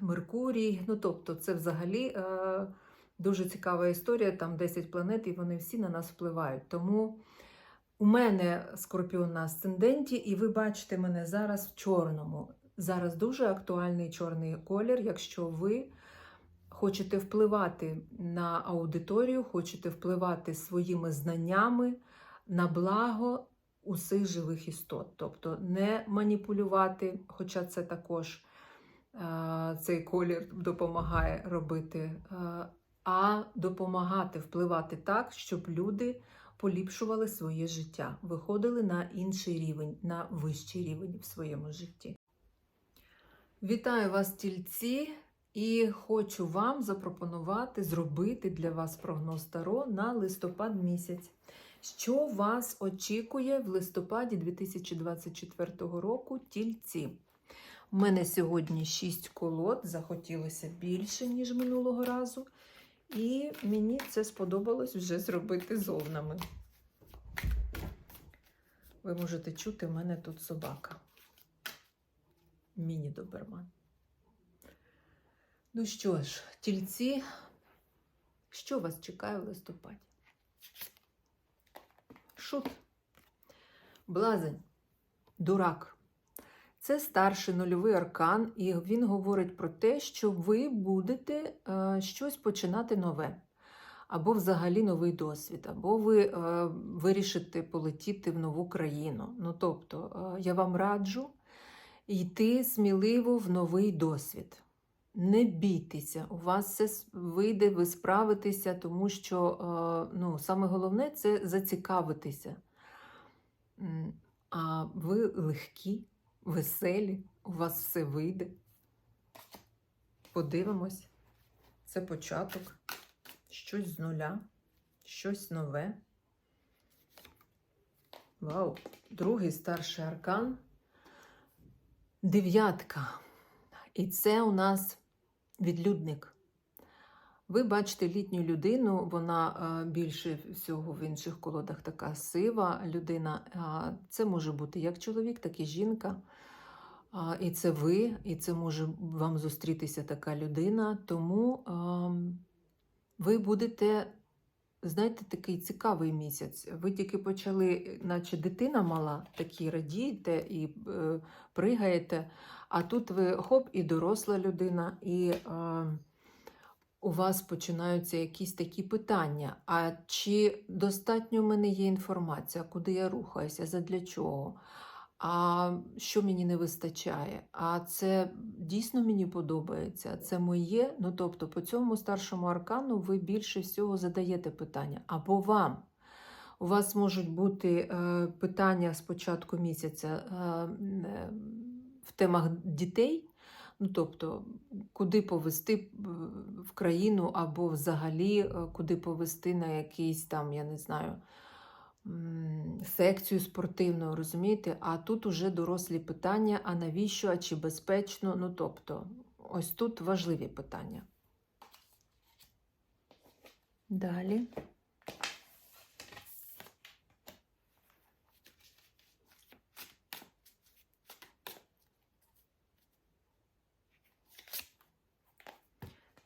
Меркурій. Ну, тобто, це взагалі а, дуже цікава історія. Там 10 планет, і вони всі на нас впливають. Тому у мене скорпіон на асценденті, і ви бачите мене зараз в чорному. Зараз дуже актуальний чорний колір, якщо ви. Хочете впливати на аудиторію, хочете впливати своїми знаннями на благо усіх живих істот. Тобто не маніпулювати, хоча це також е, цей колір допомагає робити, а допомагати впливати так, щоб люди поліпшували своє життя, виходили на інший рівень, на вищий рівень в своєму житті. Вітаю вас, тільці! І хочу вам запропонувати зробити для вас прогноз Таро на листопад місяць. Що вас очікує в листопаді 2024 року тільці? У мене сьогодні 6 колод, захотілося більше, ніж минулого разу. І мені це сподобалось вже зробити зовнами. Ви можете чути, в мене тут собака. міні-доберман. Ну що ж, тільці, що вас чекає в листопаді? Шут, блазень, дурак. Це старший нульовий аркан, і він говорить про те, що ви будете е, щось починати нове, або взагалі новий досвід, або ви е, вирішите полетіти в нову країну. Ну, тобто, е, я вам раджу йти сміливо в новий досвід. Не бійтеся, у вас все вийде, ви справитеся, тому що ну, саме головне це зацікавитися. А ви легкі, веселі, у вас все вийде. Подивимось. Це початок, щось з нуля, щось нове. Вау! Другий старший аркан. Дев'ятка. І це у нас відлюдник. Ви бачите літню людину, вона е, більше всього в інших колодах така сива людина. Це може бути як чоловік, так і жінка. І це ви, і це може вам зустрітися така людина. Тому ем, ви будете, знаєте, такий цікавий місяць. Ви тільки почали, наче дитина мала, такі радієте і е, пригаєте, а тут ви хоп, і доросла людина, і е, у вас починаються якісь такі питання. А чи достатньо в мене є інформація, куди я рухаюся, задля чого? А що мені не вистачає? А це дійсно мені подобається? Це моє? Ну тобто, по цьому старшому аркану ви більше всього задаєте питання або вам. У вас можуть бути е, питання з початку місяця е, е, в темах дітей. Ну, тобто, куди повести е, в країну, або взагалі е, куди повести на якийсь там, я не знаю, секцію спортивну, розумієте? А тут уже дорослі питання: а навіщо, а чи безпечно? Ну, тобто, ось тут важливі питання. Далі.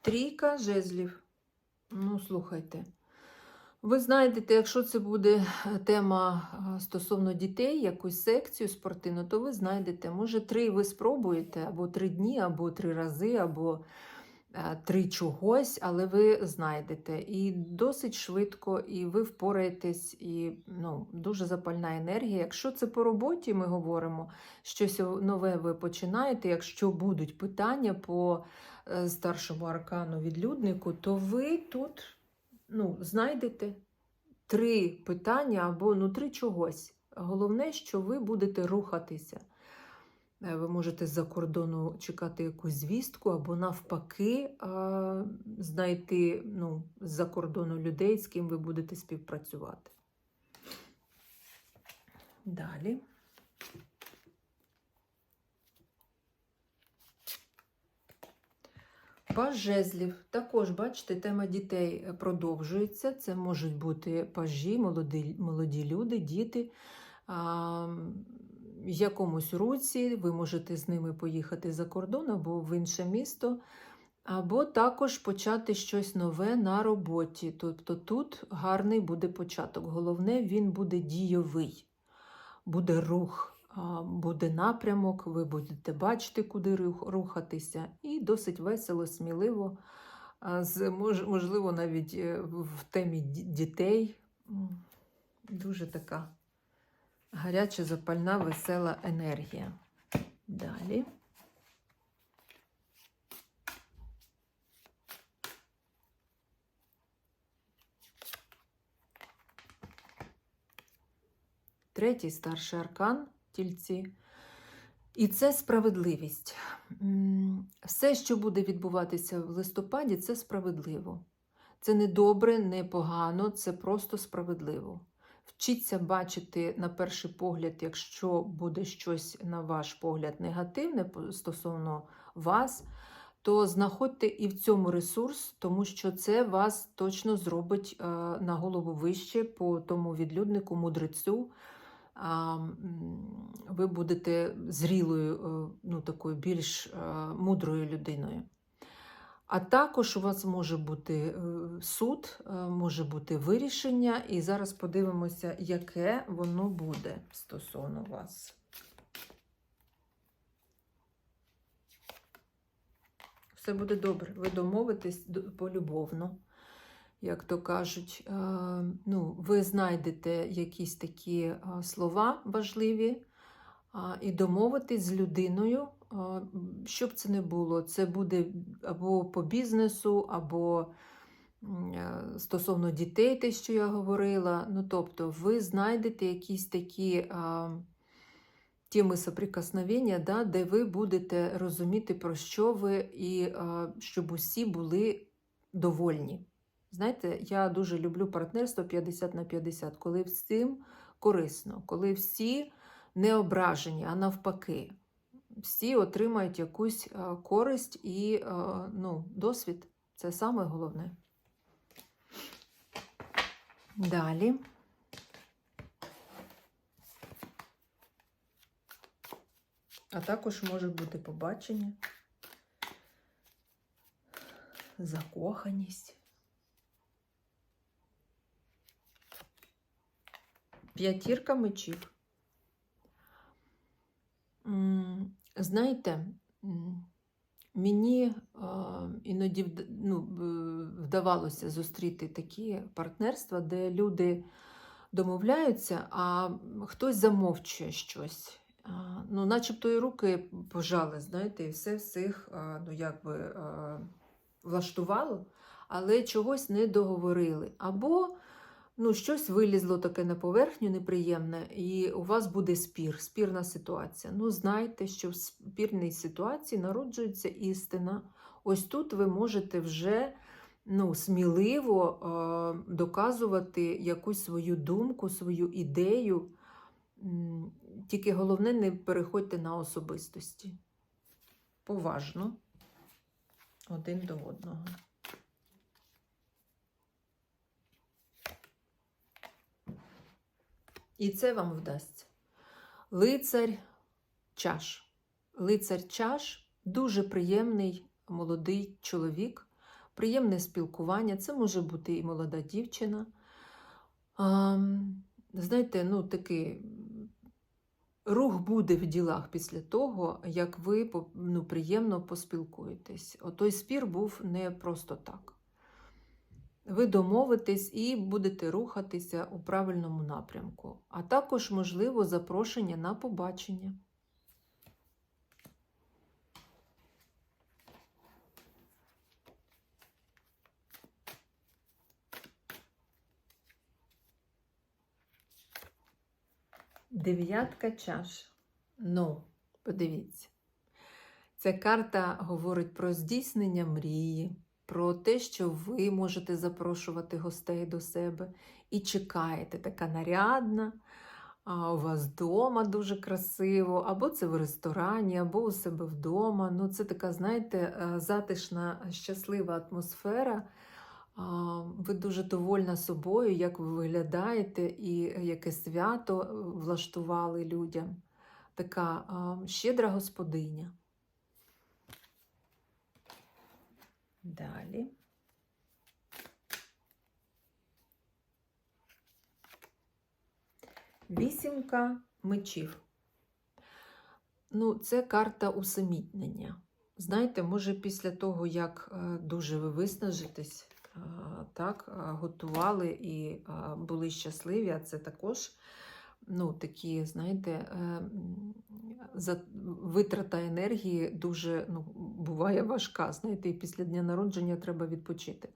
Трійка жезлів. Ну, слухайте. Ви знайдете, якщо це буде е, тема е, стосовно дітей, якусь секцію спортивну, то ви знайдете, може, три ви спробуєте, або три дні, або три рази, або е, три чогось, але ви знайдете. І досить швидко, і ви впораєтесь, і ну, дуже запальна енергія. Якщо це по роботі, ми говоримо, щось нове ви починаєте, якщо будуть питання по старшому аркану відлюднику, то ви тут ну, знайдете три питання або ну, три чогось. Головне, що ви будете рухатися. Е, Ви можете з-за кордону чекати якусь звістку, або навпаки знайти ну, з-за кордону людей, з ким ви будете співпрацювати. Далі. Паж жезлів. Також, бачите, тема дітей е, продовжується. Це можуть бути пажі, молоді, молоді люди, діти. А, в якомусь руці ви можете з ними поїхати за кордон або в інше місто, або також почати щось нове на роботі. Тобто тут гарний буде початок. Головне, він буде дійовий, буде рух буде напрямок, ви будете бачити, куди рухатися, і досить весело, сміливо, можливо, навіть е, в темі дітей. Дуже така гаряча, запальна, весела енергія. Далі. Третій старший аркан тільці. І це справедливість. Все, що буде відбуватися в листопаді, це справедливо. Це не добре, не погано, це просто справедливо. Вчіться бачити на перший погляд, якщо буде щось, на ваш погляд, негативне стосовно вас, то знаходьте і в цьому ресурс, тому що це вас точно зробить е, на голову вище по тому відлюднику, мудрецю, ви будете зрілою, е, ну, такою більш е, мудрою людиною. А також у вас може бути е, суд, може бути вирішення, і зараз подивимося, яке воно буде стосовно вас. Все буде добре. Ви домовитесь полюбовно, як то кажуть. Е, Ну, ви знайдете якісь такі е, слова важливі і домовитись з людиною, а, що б це не було. Це буде або по бізнесу, або е, стосовно дітей, те, що я говорила. Ну, тобто, ви знайдете якісь такі а, теми соприкосновення, да, де ви будете розуміти, про що ви, і щоб усі були довольні. Знаєте, я дуже люблю партнерство 50 на 50, коли всім корисно, коли всі не ображені, а навпаки. Всі отримають якусь е, користь і е, ну, досвід. Це саме головне. Далі. А також може бути побачення, закоханість. П'ятірка мечів. Знаєте, мені іноді ну, вдавалося зустріти такі партнерства, де люди домовляються, а хтось замовчує щось. Ну, начебто і руки пожали, знаєте, і все всіх ну, якби, влаштувало, але чогось не договорили. Або ну, щось вилізло таке на поверхню неприємне, і у вас буде спір, спірна ситуація. Ну, знайте, що в спірній ситуації народжується істина. Ось тут ви можете вже ну, сміливо е, доказувати якусь свою думку, свою ідею. Тільки головне, не переходьте на особистості. Поважно один до одного. І це вам вдасться. Лицар чаш. Лицар чаш дуже приємний молодий чоловік, приємне спілкування. Це може бути і молода дівчина. А, знаєте, ну такий рух буде в ділах після того, як ви ну, приємно поспілкуєтесь. Отой спір був не просто так. Ви домовитесь і будете рухатися у правильному напрямку, а також, можливо, запрошення на побачення. Дев'ятка чаш. Ну, подивіться. Ця карта говорить про здійснення мрії, про те, що ви можете запрошувати гостей до себе і чекаєте, така нарядна, а у вас вдома дуже красиво, або це в ресторані, або у себе вдома. Ну, це така, знаєте, е, затишна, щаслива атмосфера. Ви дуже довольна собою, як ви виглядаєте, і яке свято е, влаштували людям. Така щедра господиня. Далі. Вісімка мечів. Ну, це карта усамітнення. Знаєте, може, після того, як е, дуже ви виснажитесь, е, так, е, готували і були щасливі, а це також ну, такі, знаєте, витрата енергії дуже ну, буває важка. Знаєте, і після дня народження треба відпочити.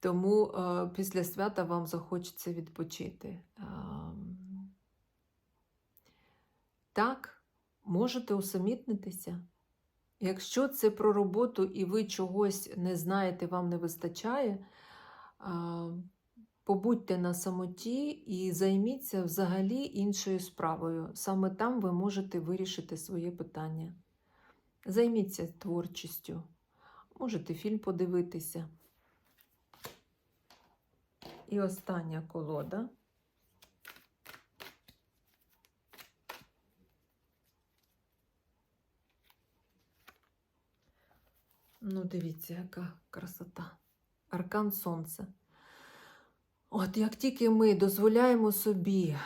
Тому е, після свята вам захочеться відпочити. Ем, Так, можете усамітнитися. Якщо це про роботу і ви чогось не знаєте, вам не вистачає, а, Побудьте на самоті і займіться взагалі іншою справою. Саме там ви можете вирішити своє питання. Займіться творчістю. Можете фільм подивитися. І остання колода. Ну, дивіться, яка красота. Аркан сонця. От як тільки ми дозволяємо собі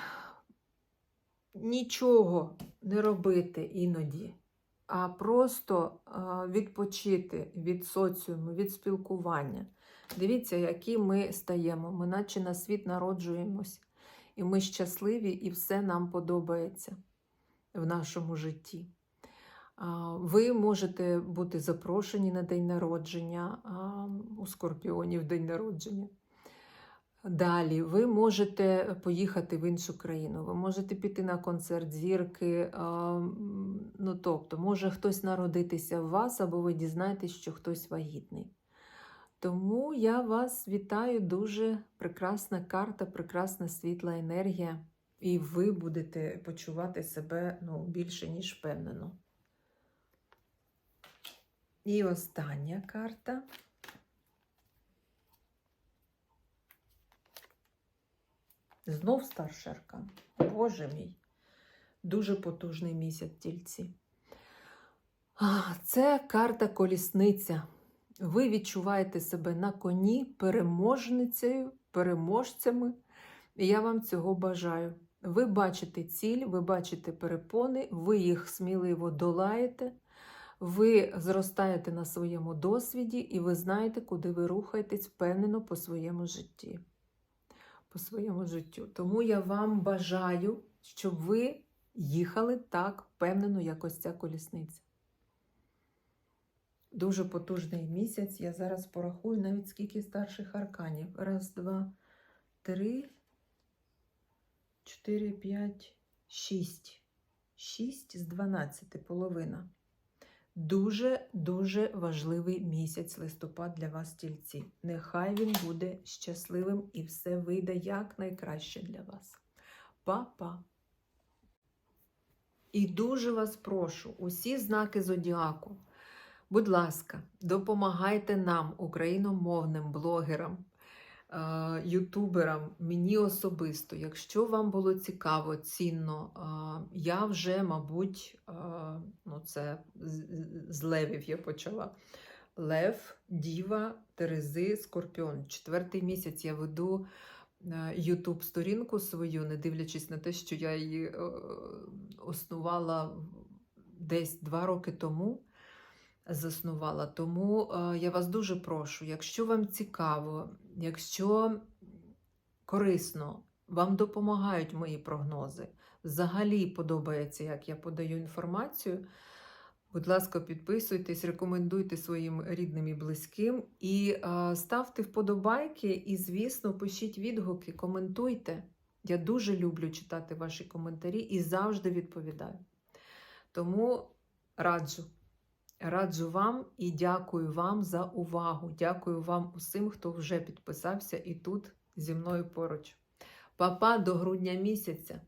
нічого не робити іноді, а просто відпочити від соціуму, від спілкування. Дивіться, які ми стаємо. Ми наче на світ народжуємось. І ми щасливі, і все нам подобається в нашому житті. Ви можете бути запрошені на день народження у скорпіонів день народження. Далі ви можете поїхати в іншу країну, ви можете піти на концерт зірки. Ну, тобто, може хтось народитися в вас, або ви дізнаєтесь, що хтось вагітний. Тому я вас вітаю, дуже прекрасна карта, прекрасна світла енергія, і ви будете почувати себе ну, більше, ніж впевнено. І остання карта. Знов старший. Боже мій. Дуже потужний місяць тільці. Це карта колісниця. Ви відчуваєте себе на коні переможницею, переможцями. І я вам цього бажаю. Ви бачите ціль, ви бачите перепони, ви їх сміливо долаєте, ви зростаєте на своєму досвіді, і ви знаєте, куди ви рухаєтесь впевнено по своєму житті. По своєму життю. Тому я вам бажаю, щоб ви їхали так впевнено, як ось ця колісниця. Дуже потужний місяць. Я зараз порахую навіть скільки старших арканів. Раз, два, три, чотири, п'ять, шість. Шість з дванадцяти, половина. Дуже-дуже важливий місяць листопад для вас, тільці. Нехай він буде щасливим і все вийде якнайкраще для вас. Па-па! І дуже вас прошу, усі знаки зодіаку. Будь ласка, допомагайте нам, україномовним блогерам, ютуберам, мені особисто. Якщо вам було цікаво, цінно, е, я вже, мабуть, е, ну це з- левів я почала. Лев, Діва, Терези, Скорпіон. Четвертий місяць я веду Ютуб сторінку свою, не дивлячись на те, що я її е, основала десь два роки тому заснувала. Тому е, я вас дуже прошу, якщо вам цікаво, якщо корисно, вам допомагають мої прогнози, взагалі подобається, як я подаю інформацію. Будь ласка, підписуйтесь, рекомендуйте своїм рідним і близьким і е, ставте вподобайки, і, звісно, пишіть відгуки, коментуйте. Я дуже люблю читати ваші коментарі і завжди відповідаю. Тому раджу. Раджу вам і дякую вам за увагу. Дякую вам усім, хто вже підписався і тут зі мною поруч. Папа до грудня місяця.